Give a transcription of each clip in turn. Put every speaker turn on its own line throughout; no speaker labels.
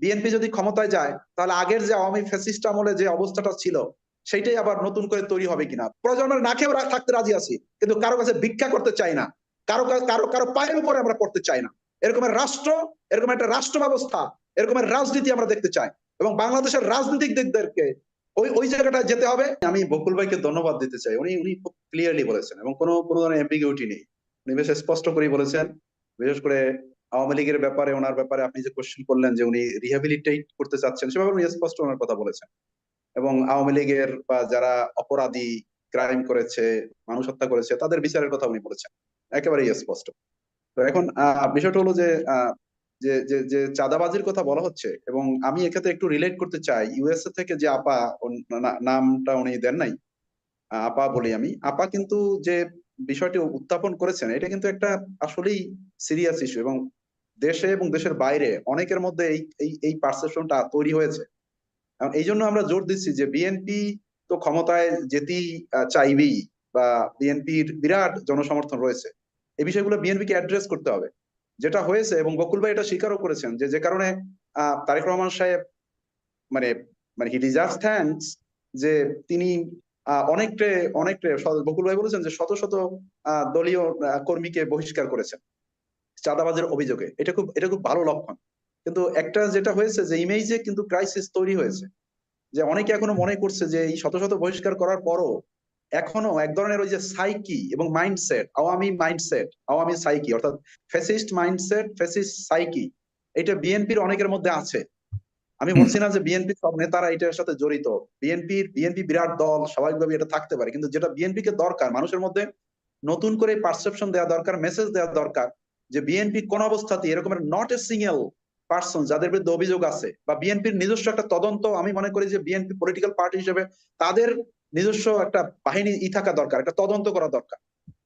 BNP যদি ক্ষমতায় যায়, তাহলে আগের যে আওয়ামী ফ্যাসিস্ট আমলে যে অবস্থাটা ছিল, সেইটাই আবার নতুন করে তৈরি হবে কিনা? প্রজন্মের না খেয়েও থাকতে রাজি আছি, কিন্তু কারও কাছে ভিক্ষা করতে চাই না। কারও কারও কারও পায়ের উপরে আমরা পড়তে চাই না। এরকমের রাষ্ট্র এরকম একটা রাষ্ট্র ব্যবস্থা, এরকমের রাজনীতি আমরা দেখতে চাই। এবং বাংলাদেশের রাজনৈতিক দিকদেরকে ওই ওই জায়গাটায় যেতে হবে। আমি বকুল ভাইকে ধন্যবাদ দিতে চাই। উনি উনি খুব ক্লিয়ারলি বলেছেন এবং কোনো কোনো ধরনের এম্বিগিউটি নেই। উনি বেশ স্পষ্ট করেই বলেছেন। বিশেষ করে আওয়ামী লীগের ব্যাপারে, ওনার ব্যাপারে আপনি যে কোশ্চেন করলেন যে উনি রিহ্যাবিলিটেট করতে চাচ্ছেন সেভাবে উনি স্পষ্ট ওনার কথা বলেছেন। এবং আওয়ামী লীগের বা যারা অপরাধী ক্রাইম করেছে, মানুষ হত্যা করেছে, তাদের বিচারের কথা উনি বলেছেন। একেবারেই স্পষ্ট। তো এখন বিষয়টা হলো যে যে যে চাঁদাবাজির কথা বলা হচ্ছে, এবং আমি এক্ষেত্রে একটু রিলেট করতে চাই। ইউএসএ থেকে যে আপা নামটা উনি দেন নাই আপা বলি আমি। আপা কিন্তু যে বিষয়টি উত্থাপন করেছেন, এটা কিন্তু একটা আসলেই সিরিয়াস ইস্যু এবং দেশে এবং দেশের বাইরে অনেকের মধ্যে এই এই পারসেপশনটা তৈরি হয়েছে। এখন এই জন্য আমরা জোর দিচ্ছি যে বিএনপি তো ক্ষমতায় যেতেই চাইবেই বা বিএনপির বিরাট জনসমর্থন রয়েছে। এই বিষয়গুলো বিএনপিকে অ্যাড্রেস করতে হবে। যেটা হয়েছে এবং বকুল ভাই এটা স্বীকারও করেছেন যে যে কারণে তারেক রহমান সাহেব মানে মানে হি ডিজার্ভ থ্যাঙ্কস যে তিনি অনেকটা অনেকটা বকুল ভাই বলেছেন যে শত শত দলীয় কর্মীকে বহিষ্কার করেছেন। চাঁদাবাজের অভিযোগে। এটা খুব এটা খুব ভালো লক্ষণ। কিন্তু একটা যেটা হয়েছে যে ইমেজে কিন্তু ক্রাইসিস তৈরি হয়েছে। যে অনেকে এখনও মনে করছে যে এই শত শত বহিষ্কার করার পরও এখনও এক ধরনের ওই যে সাইকি এবং mindset Awami mindset Awami psyche অর্থাৎ ফেসিস্ট মাইন্ডসেট ফেসিস্ট সাইকি এটা বিএনপির অনেকের মধ্যে আছে। আমি বলছি না যে বিএনপি সব নেতারা এটার সাথে জড়িত। বিএনপির বিএনপি বিরাট দল স্বাভাবিকভাবে এটা থাকতে পারে। কিন্তু যেটা বিএনপি কে দরকার, মানুষের মধ্যে নতুন করে পারসেপশন দেওয়া দরকার মেসেজ দেওয়া দরকার যে বিএনপি কোন অবস্থাতে এরকমের নট এ সিঙ্গেল পার্সন যাদের বিরুদ্ধে অভিযোগ আছে বা বিএনপির নিজস্ব একটা তদন্ত, আমি মনে করি যে বিএনপি পলিটিক্যাল পার্টি হিসেবে তাদের নিজস্ব একটা বাহিনী ই থাকা দরকার, একটা তদন্ত করা দরকার।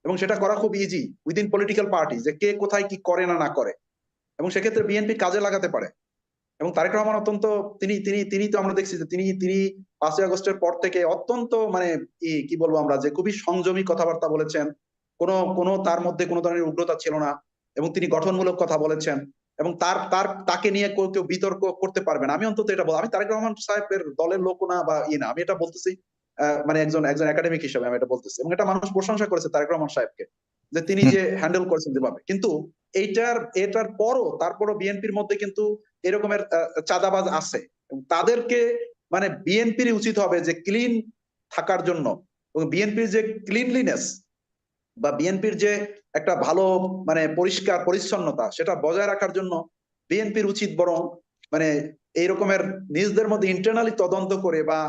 এবং সেটা করা খুব ইজি উইদিন পলিটিক্যাল পার্টি যে কে কোথায় কি করে না না করে। এবং সেক্ষেত্রে বিএনপি কাজে লাগাতে পারে। এবং তারেক রহমান অত্যন্ত, তিনি তিনি তিনি তো আমরা দেখছি যে তিনি তিনি পাঁচই আগস্টের পর থেকে অত্যন্ত মানে কি বলব আমরা যে খুবই সংযমী কথাবার্তা বলেছেন। কোনো কোনো তার মধ্যে কোনো ধরনের উগ্রতা ছিল না। এবং তিনি গঠনমূলক কথা বলেছেন এবং তার তার তাকে নিয়ে কেউ কেউ বিতর্ক করতে পারবে না। আমি অন্তত এটা বল আমি তারেক রহমান সাহেবের দলের লোক না বা ই না আমি এটা বলতেছি মানে একজন একজন একাডেমিক হিসেবে আমি এটা বলতেছি। এবং এটা মানুষ প্রশংসা করেছে তারেক রহমান সাহেবকে যে তিনি যে হ্যান্ডেল করেছেন যেভাবে। কিন্তু এইটার এটার পরও তারপরও বিএনপির মধ্যে কিন্তু এরকমের চাঁদাবাজ আছে। তাদেরকে মানে বিএনপির উচিত হবে যে ক্লিন থাকার জন্য। এবং বিএনপির যে ক্লিনলিনেস বা বিএনপির যে একটা ভালো মানে পরিষ্কার পরিচ্ছন্নতা, সেটা বজায় রাখার জন্য বিএনপির উচিত বরং মানে এই রকমের নিজেদের মধ্যে ইন্টারনালি তদন্ত করে বা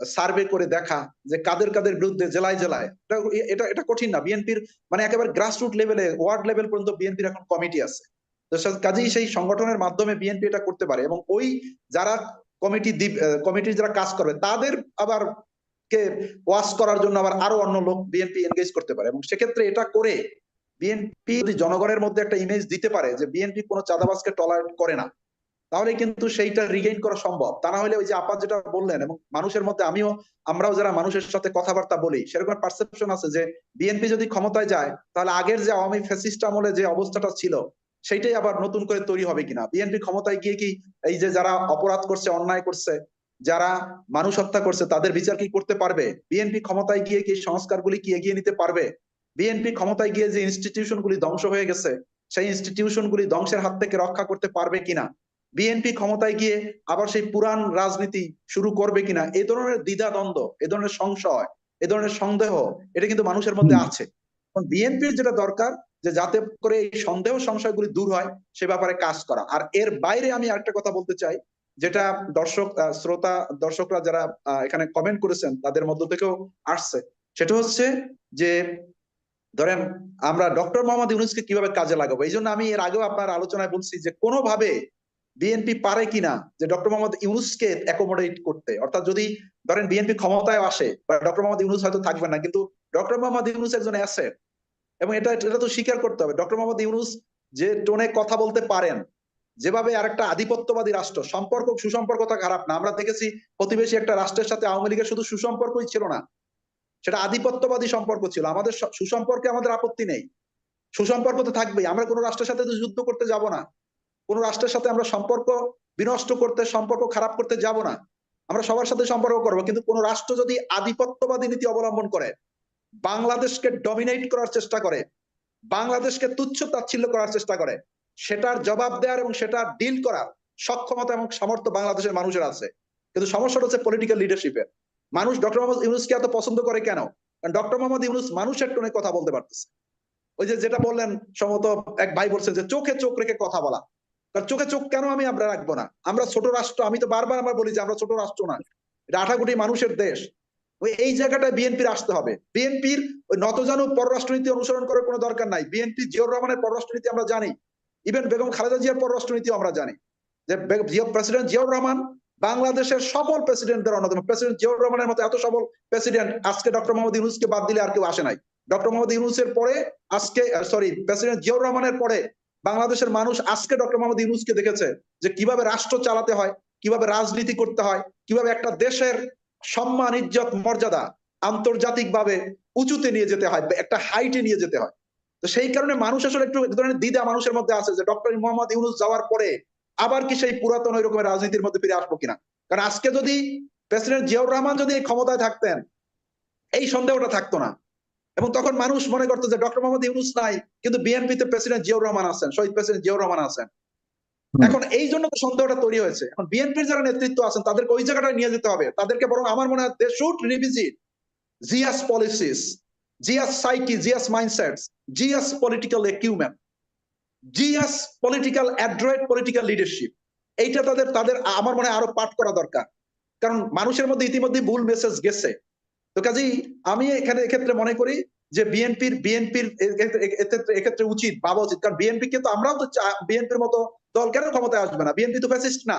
সার্ভে করে দেখা যে কাদের কাদের বিরুদ্ধে জেলায় জেলায়। এটা এটা কঠিন না। বিএনপির মানে একেবারে গ্রাসরুট লেভেলে ওয়ার্ড লেভেল পর্যন্ত বিএনপির এখন কমিটি আছে। তো কাজেই সেই সংগঠনের মাধ্যমে বিএনপি এটা করতে পারে এবং ওই যারা কমিটি কমিটির যারা কাজ করবে, তাদের আবার কে ওয়াশ করার জন্য আবার আরও অন্য লোক বিএনপি এনগেজ করতে পারে। এবং সেক্ষেত্রে এটা করে বিএনপি যদি জনগণের মধ্যে একটা ইমেজ দিতে পারে যে বিএনপি কোনো চাঁদাবাজকে টলারেট করে না, তাহলে কিন্তু সেইটা রিগেইন করা সম্ভব। তা না হলে ওই যে আপা যেটা বললেন এবং মানুষের মধ্যে আমিও, আমরাও যারা মানুষের সাথে কথাবার্তা বলি, সেরকম পারসেপশন আছে যে বিএনপি যদি ক্ষমতায় যায়, তাহলে আগের যে আওয়ামী ফ্যাসিস্ট আমলে যে অবস্থাটা ছিল, সেইটাই আবার নতুন করে তৈরি হবে কিনা? বিএনপি ক্ষমতায় গিয়ে কি এই যে যারা অপরাধ করছে, অন্যায় করছে যারা মানুষ হত্যা করছে তাদের বিচার কি করতে পারবে? বিএনপি ক্ষমতায় গিয়ে কি সংস্কারগুলি কি এগিয়ে নিতে পারবে? বিএনপি ক্ষমতায় গিয়ে যে ইনস্টিটিউশন গুলি ধ্বংস হয়ে গেছে সেই ইনস্টিটিউশন গুলি ধ্বংসের হাত থেকে রক্ষা করতে পারবে কিনা? বিএনপি ক্ষমতায় গিয়ে আবার সেই পুরান রাজনীতি শুরু করবে কিনা? এই ধরনের দ্বিধা দ্বন্দ্ব এই ধরনের সংশয় এ ধরনের সন্দেহ এটা কিন্তু মানুষের মধ্যে আছে। বিএনপির যেটা দরকার যে যাতে করে এই সন্দেহ সংশয়গুলি দূর হয় সে ব্যাপারে কাজ করা। আর এর বাইরে আমি আরেকটা কথা বলতে চাই যেটা দর্শক শ্রোতা, দর্শকরা যারা এখানে কমেন্ট করেছেন, তাদের মধ্য থেকেও আসছে। সেটা হচ্ছে যে, ধরেন আমরা ডক্টর মোহাম্মদ ইউনুসকে কীভাবে কাজে লাগাবো? এই জন্য আমি এর আগেও আপনার আলোচনায় বলছি যে, কোনোভাবে বিএনপি পারে কিনা যে ডক্টর মোহাম্মদ ইউনুসকে অ্যাকোমোডেট করতে? অর্থাৎ যদি ধরেন বিএনপি ক্ষমতায় আসে, বা ডক্টর মোহাম্মদ ইউনুস হয়তো থাকবেন না, কিন্তু ডক্টর মোহাম্মদ ইউনুস একজন অ্যাসেট এবং এটা এটা তো স্বীকার করতে হবে। ডক্টর মোহাম্মদ ইউনুস যে টোনে কথা বলতে পারেন যেভাবে আরেকটা আধিপত্যবাদী রাষ্ট্র, সম্পর্ক সুসম্পর্কতা খারাপ না। আমরা দেখেছি প্রতিবেশী একটা রাষ্ট্রের সাথে আওয়ামী লীগের শুধু সুসম্পর্কই ছিল না। সেটা আধিপত্যবাদী সম্পর্ক ছিল। আমাদের সুসম্পর্কে আমাদের আপত্তি নেই। সুসম্পর্ক তো থাকবেই। আমরা কোনো রাষ্ট্রের সাথে তো যুদ্ধ করতে যাব না। কোন রাষ্ট্রের সাথে আমরা সম্পর্ক বিনষ্ট করতে, সম্পর্ক খারাপ করতে যাব না। আমরা সবার সাথে সম্পর্ক করব। কিন্তু কোন রাষ্ট্র যদি আধিপত্যবাদী নীতি অবলম্বন করে, বাংলাদেশকে ডমিনেট করার চেষ্টা করে, বাংলাদেশকে তুচ্ছ তাচ্ছিল্য করার চেষ্টা করে সেটার জবাব দেওয়ার এবং সেটা ডিল করার সক্ষমতা এবং সামর্থ্য বাংলাদেশের মানুষের আছে। কিন্তু সমস্যাটা হচ্ছে পলিটিক্যাল লিডারশিপের মানুষ ডক্টর মোহাম্মদ ইউনুসকে এত পছন্দ করে কেন? কারণ ডক্টর মোহাম্মদ ইউনুস মানুষের টোনে কথা বলতে পারতেছে। ওই যে যেটা বললেন সম্ভবত এক ভাই বলছেন যে চোখে চোখ রেখে কথা বলা। কারণ চোখে চোখ কেন আমি আমরা রাখব না? আমরা ছোট রাষ্ট্র, আমি তো বারবার আমরা বলি যে আমরা ছোট রাষ্ট্র না। এটা আঠা কোটি মানুষের দেশ। ওই এই জায়গাটায় বিএনপির আসতে হবে। বিএনপির ওই নতজানু পররাষ্ট্রনীতি অনুসরণ করার কোনো দরকার নাই। বিএনপি জিয়র রহমানের পররাষ্ট্রনীতি আমরা জানি। ইভেন বেগম খালেদা জিয়ার পররাষ্ট্রনীতিও আমরা জানি যে প্রেসিডেন্ট জিয়াউর রহমান বাংলাদেশের সফল প্রেসিডেন্টদের অন্যতম। প্রেসিডেন্ট জিয়াউর রহমানের মতো এত সফল প্রেসিডেন্ট আজকে ডক্টর মোহাম্মদ ইউনুসকে বাদ দিলে আর কেউ আসে নাই। ডক্টর মোহাম্মদ ইউনুসের পরে আজকে সরি প্রেসিডেন্ট জিয়াউর রহমানের পরে বাংলাদেশের মানুষ আজকে ডক্টর মোহাম্মদ ইউনুসকে দেখেছে যে কীভাবে রাষ্ট্র চালাতে হয়, কীভাবে রাজনীতি করতে হয়, কীভাবে একটা দেশের সম্মান, ইজ্জত, মর্যাদা আন্তর্জাতিকভাবে উঁচুতে নিয়ে যেতে হয় একটা হাইটে নিয়ে যেতে হয়। তো সেই কারণে মানুষ আসলে একটু ধরনের দ্বিধা মানুষের মধ্যে আছে যে ডক্টর মোহাম্মদ ইউনুস যাওয়ার পরে আবার কি সেই পুরাতন ওই রকমের রাজনীতির মধ্যে ফিরে আসব কিনা? কারণ আজকে যদি প্রেসিডেন্ট জিয়াউর রহমান যদি এই ক্ষমতায় থাকতেন এই সন্দেহটা থাকতো না। এবং তখন মানুষ মনে করতো যে ডক্টর মোহাম্মদ ইউনুস নাই কিন্তু বিএনপিতে প্রেসিডেন্ট জিয়াউর রহমান আছেন শহীদ প্রেসিডেন্ট জিয়াউর রহমান আছেন। এখন এই জন্য তো সন্দেহটা তৈরি হয়েছে। এখন বিএনপির যারা নেতৃত্ব আছেন তাদেরকে ওই জায়গাটায় নিয়ে যেতে হবে। তাদেরকে বরং আমার মনে হয় they should revisit Zia's policies. Zia's psyche, Zia's mindsets, Zia's political acumen Zia's political adroit political leadership এইটা তাদের তাদের আমার মনে আরও পাঠ করা দরকার। কারণ মানুষের মধ্যে ইতিমধ্যে ভুল মেসেজ গেছে। তো কাজেই আমি এখানে এক্ষেত্রে মনে করি যে বিএনপির বিএনপির এক্ষেত্রে উচিত, ভাবা উচিত। কারণ বিএনপি কিন্তু আমরাও তো বিএনপির মতো দল কেন ক্ষমতায় আসবে না? বিএনপি তো ফ্যাসিস্ট না।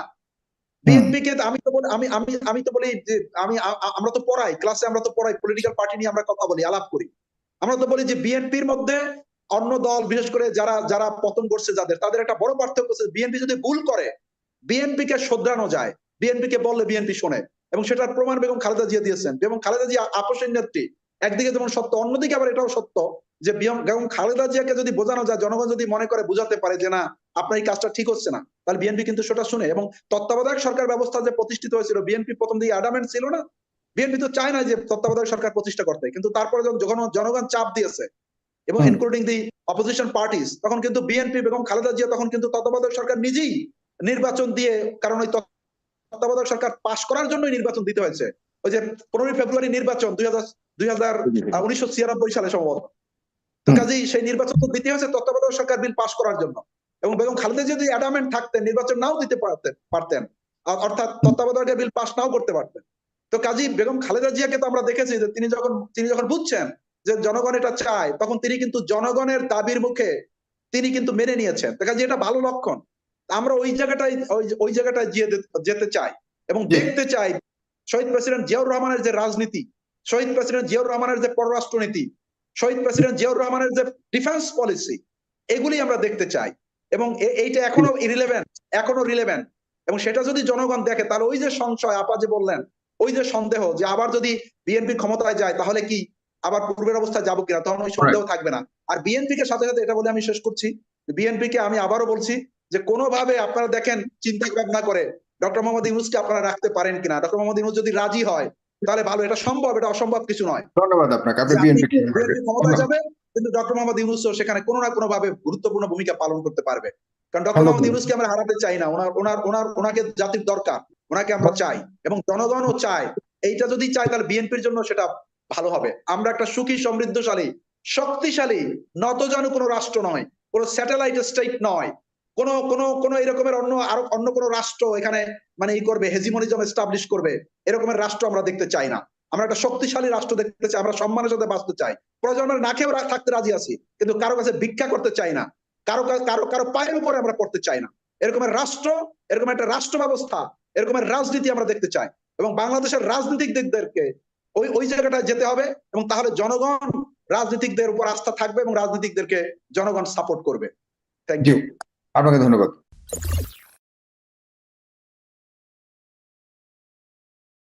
বিএনপি কে আমি তো আমি আমি আমি তো বলি যে আমি আমরা তো পড়াই ক্লাসে আমরা তো পড়াই পলিটিক্যাল পার্টি নিয়ে আমরা কথা বলি আলাপ করি। আমরা তো বলি যে বিএনপির মধ্যে অন্য দল বিশেষ করে যারা যারা পতন করছে যাদের তাদের একটা বড় পার্থক্য আছে বিএনপি যদি ভুল করে বিএনপি কে শোধরানো যায় বিএনপি কে বললে বিএনপি শোনে। এবং সেটার প্রমাণ বেগম খালেদা জিয়া দিয়েছেন। এবং খালেদা জিয়া আপোষের নেত্রী। একদিকে যেমন সত্য অন্যদিকে আবার এটাও সত্য যে বেগম খালেদা জিয়াকে যদি বোঝানো যায় জনগণ যদি মনে করে বুঝাতে পারে যে না আপনার এই কাজটা ঠিক হচ্ছে না তাহলে বিএনপি কিন্তু সেটা শুনে এবং তত্ত্বাবধায়ক সরকার ব্যবস্থা যে প্রতিষ্ঠিত হয়েছিল বিএনপি প্রথম দিকে অ্যাডামেন্ট ছিল না বিএনপি তো চায় না যে তত্ত্বাবধায়ক সরকার প্রতিষ্ঠা করতে কিন্তু তারপরে যখন জনগণ চাপ দিয়েছে এবং। ইনক্লুডিং দি অপোজিশন পার্টিস তখন কিন্তু বিএনপি বেগম খালেদা জিয়া তখন কিন্তু তত্ত্বাবধায়ক সরকার নিজেই নির্বাচন দিয়ে কারণ ওই তত্ত্বাবধায়ক সরকার পাশ করার জন্যই নির্বাচন দিতে হয়েছে ওই যে পনেরোই ফেব্রুয়ারি নির্বাচন দুই হাজার দুই হাজার উনিশশো ছিয়ানব্বই সালে সম্ভবত। তো কাজেই সেই নির্বাচন তো দিতে হয়েছে তত্ত্বাবধায়ক সরকার বিল পাশ করার জন্য। এবং বেগম খালেদা যদি অ্যাডামেন্ট থাকতেন নির্বাচন নাও দিতে পারতেন পারতেন অর্থাৎ তত্ত্বাবধায়ক বিল পাশ নাও করতে পারতেন। তো কাজী বেগম খালেদা জিয়াকে তো আমরা দেখেছি যে তিনি যখন তিনি যখন বুঝছেন যে জনগণ এটা চায় তখন তিনি কিন্তু জনগণের দাবির মুখে তিনি কিন্তু মেনে নিয়েছেন। তো কাজে এটা ভালো লক্ষণ। আমরা ওই জায়গাটায় ওই- ওই জায়গাটায় যেতে চাই এবং দেখতে চাই শহীদ প্রেসিডেন্ট জিয়াউর রহমানের যে রাজনীতি শহীদ প্রেসিডেন্ট জিয়াউর রহমানের যে পররাষ্ট্রনীতি শহীদ প্রেসিডেন্ট জিয়াউর রহমানের যে ডিফেন্স পলিসি এগুলি আমরা দেখতে চাই। এবং এইটা এখনও ইরিলেভেন্ট এখনও রিলেভেন্ট এবং সেটা যদি জনগণ দেখে তাহলে ওই যে সংশয় আপা যে বললেন ওই যে সন্দেহ যে আবার যদি বিএনপি ক্ষমতায় যায় তাহলে কি আবার পূর্বের অবস্থায় যাব কিনা? তখন ওই সন্দেহ থাকবে না। আর বিএনপি কে সাথে সাথে এটা বলে আমি শেষ করছি। বিএনপি কে আমি আবারও বলছি যে কোনোভাবে আপনারা দেখেন চিন্তা ভাবনা করে ডক্টর মোহাম্মদ ইউনুসকে আপনারা রাখতে পারেন কিনা? ডক্টর মোহাম্মদ ইউনুস যদি রাজি হয় তাহলে ভালো এটা সম্ভব এটা অসম্ভব কিছু নয়।
ধন্যবাদ আপনাকে আপনি বিএনপি
আপনি কি বিএনপি ক্ষমতায় যাবে কিন্তু ডক্টর মোহাম্মদ ইউনুসও সেখানে কোনো না কোনো ভাবে গুরুত্বপূর্ণ ভূমিকা পালন করতে পারবে। কারণ ডক্টর মোহাম্মদ ইউনুসকে আমরা হারাতে চাই না। ওনার ওনার ওনার ওনাকে জাতির দরকার ওনাকে আমরা চাই। এবং জনগণও চায়। এইটা যদি চাই তাহলে বিএনপির জন্য সেটা ভালো হবে। আমরা একটা সুখী সমৃদ্ধশালী শক্তিশালী নতজানু কোনো রাষ্ট্র নয় কোনো স্যাটেলাইট স্টেট নয় কোন কোন কোন এরকমের অন্য, আরও অন্য কোন রাষ্ট্র এখানে মানে ই করবে হেজিমনিজম এস্টাবলিশ করবে, এরকমের রাষ্ট্র আমরা দেখতে চাই না। আমরা একটা শক্তিশালী রাষ্ট্র দেখতে চাই, আমরা সম্মানের সাথে বাঁচতে চাই। প্রজন্মের না খেয়েও থাকতে রাজি আছি, কিন্তু কারও কাছে ভিক্ষা করতে চাই না। কারও কারও কারও পায়ের উপরে আমরা পড়তে চাই না। এরকমের রাষ্ট্র এরকম একটা রাষ্ট্র ব্যবস্থা, এরকমের রাজনীতি আমরা দেখতে চাই। এবং বাংলাদেশের রাজনৈতিক দিকদেরকে ওই ওই জায়গাটায় যেতে হবে এবং তাহলে জনগণ রাজনীতিকদের উপর আস্থা থাকবে এবং রাজনীতিকদেরকে জনগণ সাপোর্ট করবে। থ্যাংক ইউ
আপনাকে ধন্যবাদ।